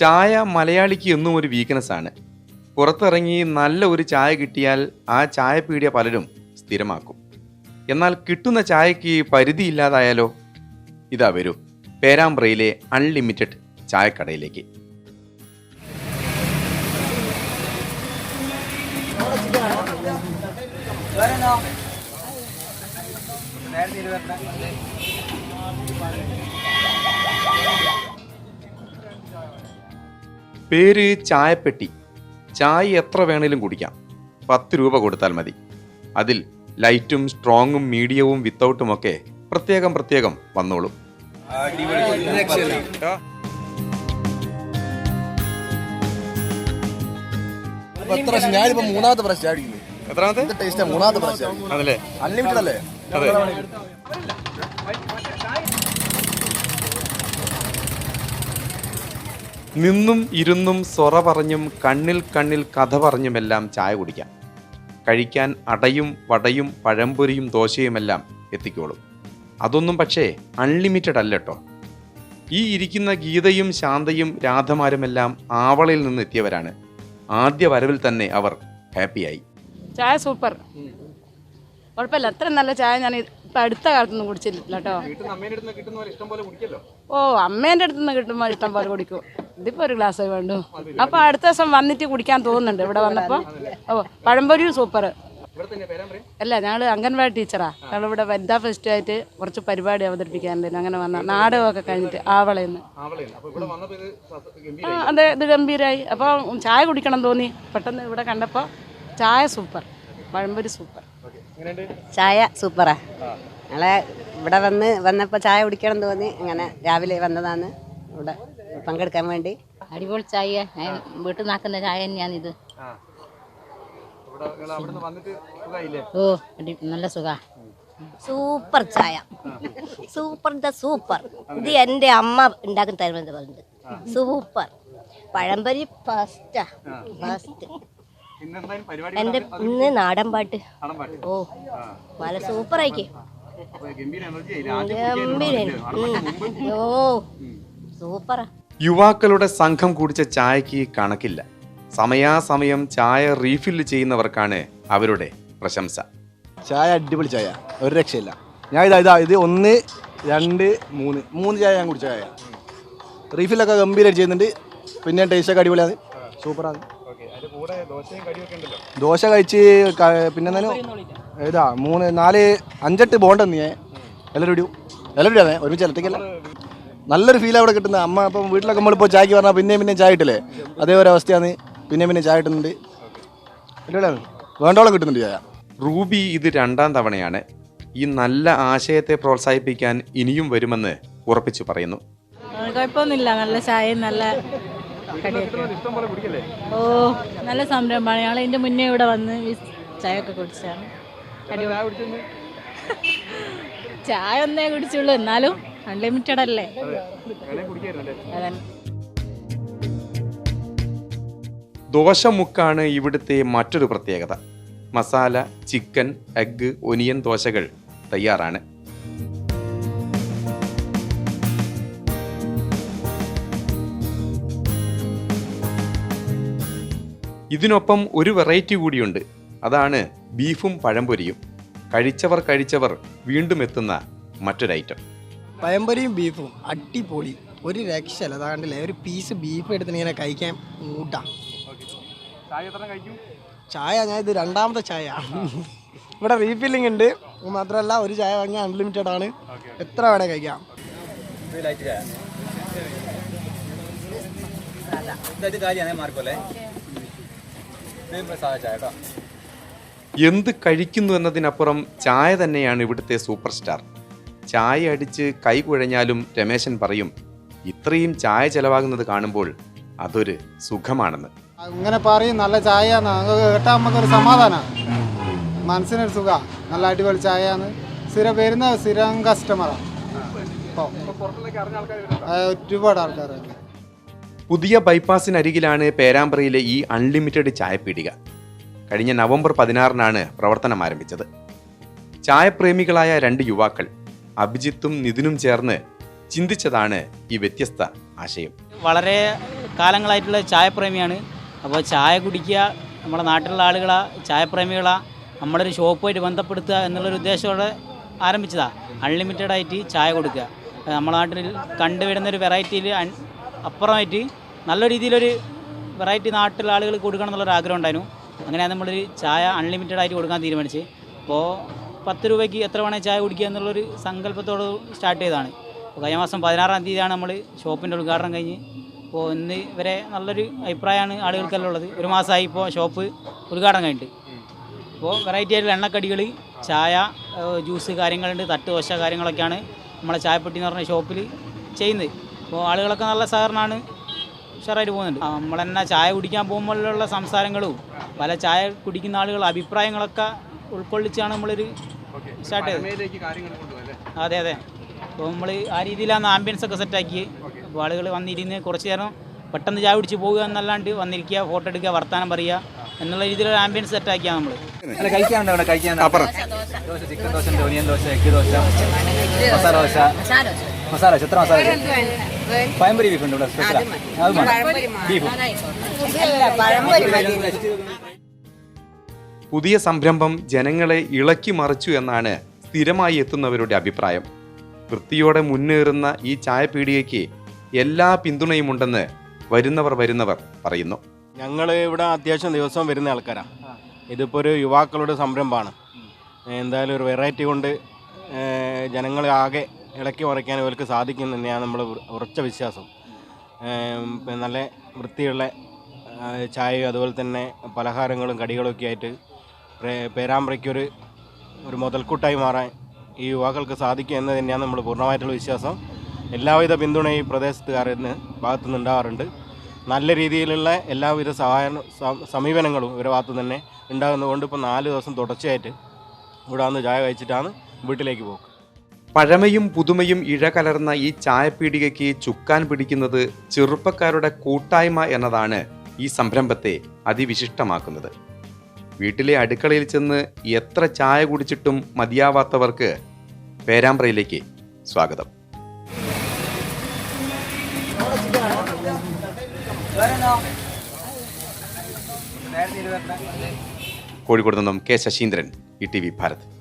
ചായ മലയാളിക്ക് എന്നും ഒരു വീക്ക്നെസ് ആണ്. പുറത്തിറങ്ങി നല്ല ഒരു ചായ കിട്ടിയാൽ ആ ചായ പീടിയ പലരും സ്ഥിരമാക്കും. എന്നാൽ കിട്ടുന്ന ചായക്ക് പരിധിയില്ലാതായാലോ ഇതാ വരൂ പേരാമ്പ്രയിലെ അൺലിമിറ്റഡ് ചായക്കടയിലേക്ക്. പേര് ചായപ്പെട്ടി. ചായ എത്ര വേണേലും കുടിക്കാം. പത്ത് രൂപ കൊടുത്താൽ മതി. അതിൽ ലൈറ്റും സ്ട്രോങ്ങും മീഡിയവും വിത്തൗട്ടും ഒക്കെ പ്രത്യേകം പ്രത്യേകം വന്നോളും. പ്രാവശ്യം? ഞാനിപ്പോ മൂന്നാമത്തെ പ്രാവശ്യം അടിക്കുന്നു എത്രാമത്തെ? ഇത് ടേസ്റ്റ് മൂന്നാമത്തെ പ്രാവശ്യം അൺലിമിറ്റഡ് അല്ലേ? നിന്നും ഇരുന്നും സൊറ പറഞ്ഞും കണ്ണിൽ കണ്ണിൽ കഥ പറഞ്ഞുമെല്ലാം ചായ കുടിക്കാം. കഴിക്കാൻ അടയും വടയും പഴംപൊരിയും ദോശയുമെല്ലാം എത്തിക്കോളും. അതൊന്നും പക്ഷേ അൺലിമിറ്റഡ് അല്ലട്ടോ. ഈ ഇരിക്കുന്ന ഗീതയും ശാന്തയും രാധമാരുമെല്ലാം ആവളയിൽ നിന്ന് എത്തിയവരാണ്. ആദ്യ വരവിൽ തന്നെ അവർ ഹാപ്പിയായി ചായ സൂപ്പർ. കുഴപ്പമില്ല അത്ര നല്ല ചായ ഞാൻ ഇപ്പം അടുത്ത കാലത്തൊന്നും കുടിച്ചില്ല കേട്ടോ. ഓ അമ്മേന്റെ അടുത്തുനിന്ന് കിട്ടുമ്പോൾ ഇഷ്ടം പോലെ കുടിക്കും. ഇതിപ്പോൾ ഒരു ഗ്ലാസ് വേണ്ടു. അപ്പോൾ അടുത്ത ദിവസം വന്നിട്ട് കുടിക്കാൻ തോന്നുന്നുണ്ട് ഇവിടെ വന്നപ്പോൾ ഓ പഴംപൊരിയും സൂപ്പർ അല്ല ഞങ്ങൾ അംഗൻവാടി ടീച്ചറാ ഞങ്ങളിവിടെ വനിതാ ഫെസ്റ്റ് ആയിട്ട് കുറച്ച് പരിപാടി അവതരിപ്പിക്കാനുണ്ടായിരുന്നു അങ്ങനെ വന്ന നാടകമൊക്കെ കഴിഞ്ഞിട്ട് ആവളയെന്ന് ആ അതെ ഇത് ഗംഭീരമായി അപ്പോൾ ചായ കുടിക്കണം തോന്നി. പെട്ടെന്ന് ഇവിടെ കണ്ടപ്പോൾ ചായ സൂപ്പർ പഴംപൊരി സൂപ്പർ ചായ സൂപ്പറാ ഞങ്ങളെ ഇവിടെ വന്ന് വന്നപ്പോൾ ചായ കുടിക്കണം തോന്നി. അങ്ങനെ രാവിലെ വന്നതാണ് ഇവിടെ. പങ്കെടുക്കാൻ വേണ്ടി. അടിപൊളി ചായ. ഞാൻ വീട്ടിൽ നിന്നാക്കുന്ന ചായ തന്നെയാണിത്. ഓ അടി നല്ല സുഖ. സൂപ്പർ ചായ. Super the super. ഇത് എന്റെ അമ്മ ഉണ്ടാക്കുന്ന തരുമെന്ന് പറഞ്ഞത് സൂപ്പർ. പഴംപരി ഫസ്റ്റാ ഫസ്റ്റ് എന്റെ ഇന്ന് നാടൻ പാട്ട്. ഓ നല്ല സൂപ്പർ ആയിക്കേ ഗംഭീര ഓ സൂപ്പറാ. യുവാക്കളുടെ സംഘം കുടിച്ച ചായക്ക് കണക്കില്ല. സമയാസമയം ചായ റീഫില്ല് ചെയ്യുന്നവർക്കാണ് അവരുടെ പ്രശംസ. ചായ അടിപൊളി ചായ. ഒരു രക്ഷയില്ല. ഞാൻ ഇതാ ഇതാ ഇത് ഒന്ന് രണ്ട് മൂന്ന്. മൂന്ന് ചായ ഞാൻ കുടിച്ച ചായ. റീഫിലൊക്കെ ഗംഭീരമായിട്ട് ചെയ്യുന്നുണ്ട്. പിന്നെ ടേസ്റ്റൊക്കെ അടിപൊളിയാണ്. സൂപ്പറാണ്. ദോശ കഴിച്ച് പിന്നെ എന്തായാലും ഇതാ മൂന്ന് നാല് അഞ്ചെട്ട് ബോണ്ടെന്ന് ഞാൻ. എല്ലാവരും ഇടൂ എല്ലാവരും ഇടാതെ ഒരുമിച്ച് ഇലക്ട്രിക്കല്ല? നല്ലൊരു ഫീൽ അവിടെ കിട്ടുന്നത്. അമ്മ അപ്പം വീട്ടിലൊക്കെ നമ്മളിപ്പോൾ ചായക്ക് പറഞ്ഞാൽ പിന്നെയും പിന്നെയും ചായ ഇട്ടില്ലേ? അതേ ഒരു അവസ്ഥയാണ്. പിന്നെയും പിന്നെയും ചായ ഇട്ടുന്നുണ്ട്. അടിപൊളിയാണ്. വേണ്ടോളം കിട്ടുന്നുണ്ട് ചായ. റൂബി ഇത് രണ്ടാം തവണയാണ്. ഈ നല്ല ആശയത്തെ പ്രോത്സാഹിപ്പിക്കാൻ ഇനിയും വരുമെന്ന് ഉറപ്പിച്ചു പറയുന്നു. കുഴപ്പമൊന്നുമില്ല. നല്ല ചായയും നല്ല ഓ നല്ല സംരംഭമാണ്. ഞങ്ങൾ ഇതിന്റെ മുന്നേ ഇവിടെ വന്ന് ഈ ഒക്കെ കുടിച്ചാണ്. ചായ ഒന്നേ കുടിച്ചുള്ളൂ. എന്നാലും അൺലിമിറ്റഡ് അല്ലേ? ദോശമുക്കാണ് ഇവിടുത്തെ മറ്റൊരു പ്രത്യേകത. മസാല ചിക്കൻ എഗ്ഗ് ഒനിയൻ ദോശകൾ തയ്യാറാണ്. ഇതിനൊപ്പം ഒരു വെറൈറ്റി കൂടിയുണ്ട്. അതാണ് ബീഫും പഴംപൊരിയും. കഴിച്ചവർ കഴിച്ചവർ വീണ്ടും എത്തുന്ന മറ്റൊരു ഐറ്റം പഴംപൊരിയും ബീഫും അടിപൊളി. ഒരു രക്ഷയില്ല. അതാണ്ടില്ലേ ഒരു പീസ് ബീഫ് എടുത്തിട്ട് ഇങ്ങനെ കഴിക്കാൻ മൂട്ടാ. ചായ ഞാൻ ഇത് രണ്ടാമത്തെ ചായ. ഇവിടെ റീഫില്ലിംഗ് ഉണ്ട്. മാത്രമല്ല ഒരു ചായ വാങ്ങിയാൽ അൺലിമിറ്റഡ് ആണ്. എത്ര വേണേ കഴിക്കാം. എന്ത് കഴിക്കുന്നു എന്നതിനപ്പുറം ചായ തന്നെയാണ് ഇവിടുത്തെ സൂപ്പർ സ്റ്റാർ. ചായ അടിച്ച് കൈ കുഴഞ്ഞാലും രമേശൻ പറയും ഇത്രയും ചായ ചെലവാകുന്നത് കാണുമ്പോൾ അതൊരു സുഖമാണെന്ന്. അങ്ങനെ പറയും നല്ല ചായ കേട്ടാൽ നമുക്കൊരു സമാധാനമാണ് മനസ്സിനൊരു സുഖ. നല്ല അടിപൊളി ചായയാണ് സ്ഥിരം വരുന്ന സ്ഥിരം കസ്റ്റമറാണ് ഒരുപാട് ആൾക്കാർ പുതിയ ബൈപ്പാസിനരികിലാണ് പേരാമ്പ്രയിലെ ഈ അൺലിമിറ്റഡ് ചായപ്പീടിക കഴിഞ്ഞ നവംബർ പതിനാറിനാണ് പ്രവർത്തനം ആരംഭിച്ചത്. ചായപ്രേമികളായ രണ്ട് യുവാക്കൾ അഭിജിത്തും നിതിനും ചേർന്ന് ചിന്തിച്ചതാണ് ഈ വ്യത്യസ്ത ആശയം. വളരെ കാലങ്ങളായിട്ടുള്ള ചായപ്രേമിയാണ്. അപ്പോൾ ചായ കുടിക്കുക നമ്മുടെ നാട്ടിലുള്ള ആളുകളാ ചായപ്രേമികളാ നമ്മളൊരു ഷോപ്പുമായിട്ട് ബന്ധപ്പെടുത്തുക എന്നുള്ളൊരു ഉദ്ദേശത്തോടെ ആരംഭിച്ചതാണ് അൺലിമിറ്റഡ് ആയിട്ട് ചായ കൊടുക്കുക. നമ്മുടെ നാട്ടിൽ കണ്ടുവരുന്നൊരു വെറൈറ്റിയിൽ അപ്പുറമായിട്ട് നല്ല രീതിയിലൊരു വെറൈറ്റി നാട്ടിലെ ആളുകൾ കൊടുക്കണം എന്നുള്ളൊരു ആഗ്രഹം ഉണ്ടായിരുന്നു. അങ്ങനെയാണ് നമ്മളൊരു ചായ അൺലിമിറ്റഡ് ആയിട്ട് കൊടുക്കാൻ തീരുമാനിച്ച് അപ്പോൾ പത്ത് രൂപയ്ക്ക് എത്ര വേണേൽ ചായ കുടിക്കുക എന്നുള്ളൊരു സങ്കല്പത്തോട് സ്റ്റാർട്ട് ചെയ്തതാണ്. അപ്പോൾ കഴിഞ്ഞ മാസം പതിനാറാം തീയതിയാണ് നമ്മൾ ഷോപ്പിന്റെ ഉദ്ഘാടനം കഴിഞ്ഞ്. അപ്പോൾ ഇന്ന് വരെ നല്ലൊരു അഭിപ്രായമാണ് ആളുകൾക്കെല്ലാം ഉള്ളത്. ഒരു മാസമായി ഇപ്പോൾ ഷോപ്പ് ഉദ്ഘാടനം കഴിഞ്ഞിട്ട്. അപ്പോൾ വെറൈറ്റി ആയിട്ടുള്ള എണ്ണക്കടികൾ ചായ ജ്യൂസ് കാര്യങ്ങളുണ്ട് തട്ട് ദോശ കാര്യങ്ങളൊക്കെയാണ് നമ്മളെ ചായപ്പെട്ടി എന്ന് പറഞ്ഞ ഷോപ്പിൽ ചെയ്യുന്നത്. അപ്പോൾ ആളുകളൊക്കെ നല്ല സഹകരണമാണ് ഉഷാറായിട്ട് പോകുന്നുണ്ട്. നമ്മൾ തന്നെ ചായ കുടിക്കാൻ പോകുമ്പോഴുള്ള സംസാരങ്ങളും പല ചായ കുടിക്കുന്ന ആളുകളുടെ അഭിപ്രായങ്ങളൊക്കെ ഉൾക്കൊള്ളിച്ചാണ് നമ്മളൊരു സ്റ്റാർട്ട് ചെയ്തു. അതെ അതെ. അപ്പോൾ നമ്മൾ ആ രീതിയിലാണ് ആംബിയൻസ് ഒക്കെ സെറ്റാക്കി അപ്പോൾ ആളുകൾ വന്നിരുന്ന് കുറച്ച് നേരം പെട്ടെന്ന് ചായ കുടിച്ച് പോകുക എന്നല്ലാണ്ട് വന്നിരിക്കുക ഫോട്ടോ എടുക്കുക വർത്താനം പറയുക എന്നുള്ള രീതിയിലൊരു ആംബിയൻസ് സെറ്റാക്കിയ നമ്മൾ കഴിക്കാനുണ്ടോ അവിടെ? കഴിക്കാൻ ദോശ ചിക്കൻ ദോശ ഉണ്ട് ഒനിയൻ ദോശ എഗ് ദോശ മസാല ദോശ. മസാല ദോശ എത്ര മസാല പഴംപൊരി ബീഫ് ഉണ്ട് ഇവിടെ? സ്പെഷ്യൽ അത് ബീഫ് പുതിയ സംരംഭം ജനങ്ങളെ ഇളക്കി മറിച്ചു എന്നാണ് സ്ഥിരമായി എത്തുന്നവരുടെ അഭിപ്രായം. വൃത്തിയോടെ മുന്നേറുന്ന ഈ ചായപീടികയ്ക്ക് എല്ലാ പിന്തുണയും ഉണ്ടെന്ന് വരുന്നവർ വരുന്നവർ പറയുന്നു. ഞങ്ങൾ ഇവിടെ അത്യാവശ്യം ദിവസം വരുന്ന ആൾക്കാരാണ് ഇതിപ്പോൾ ഒരു യുവാക്കളുടെ സംരംഭമാണ്. എന്തായാലും ഒരു വെറൈറ്റി കൊണ്ട് ജനങ്ങളെ ആകെ ഇളക്കി മറിക്കാൻ ഇവർക്ക് സാധിക്കും തന്നെയാണ് നമ്മൾ ഉറച്ച വിശ്വാസം. നല്ല വൃത്തിയുള്ള ചായയും അതുപോലെ തന്നെ പലഹാരങ്ങളും കടികളൊക്കെ ആയിട്ട് പേരാമ്പ്രയ്ക്കൊരു ഒരു മുതൽക്കൂട്ടായി മാറാൻ ഈ യുവാക്കൾക്ക് സാധിക്കും എന്ന് തന്നെയാണ് നമ്മൾ പൂർണമായിട്ടുള്ള വിശ്വാസം. എല്ലാവിധ പിന്തുണയും ഈ പ്രദേശത്തുകാരന് ഭാഗത്തു നിന്നുണ്ടാവാറുണ്ട് നല്ല രീതിയിലുള്ള എല്ലാവിധ സഹായ സമീപനങ്ങളും ഇവരുടെ ഭാഗത്തു തന്നെ ഉണ്ടാകുന്നതുകൊണ്ട് ഇപ്പോൾ നാല് ദിവസം തുടർച്ചയായിട്ട് ഇവിടെ വന്ന് ചായ കഴിച്ചിട്ടാണ് വീട്ടിലേക്ക് പോകും പഴമയും പുതുമയും ഇഴകലർന്ന ഈ ചായപ്പീടികയ്ക്ക് ചുക്കാൻ പിടിക്കുന്നത് ചെറുപ്പക്കാരുടെ കൂട്ടായ്മ എന്നതാണ് ഈ സംരംഭത്തെ അതിവിശിഷ്ടമാക്കുന്നത്. വീട്ടിലെ അടുക്കളയിൽ ചെന്ന് എത്ര ചായ കുടിച്ചിട്ടും മതിയാവാത്തവർക്ക് പേരാമ്പ്രയിലേക്ക് സ്വാഗതം. കോഴിക്കോട് നിന്നും K Saseendran E T V Bharat.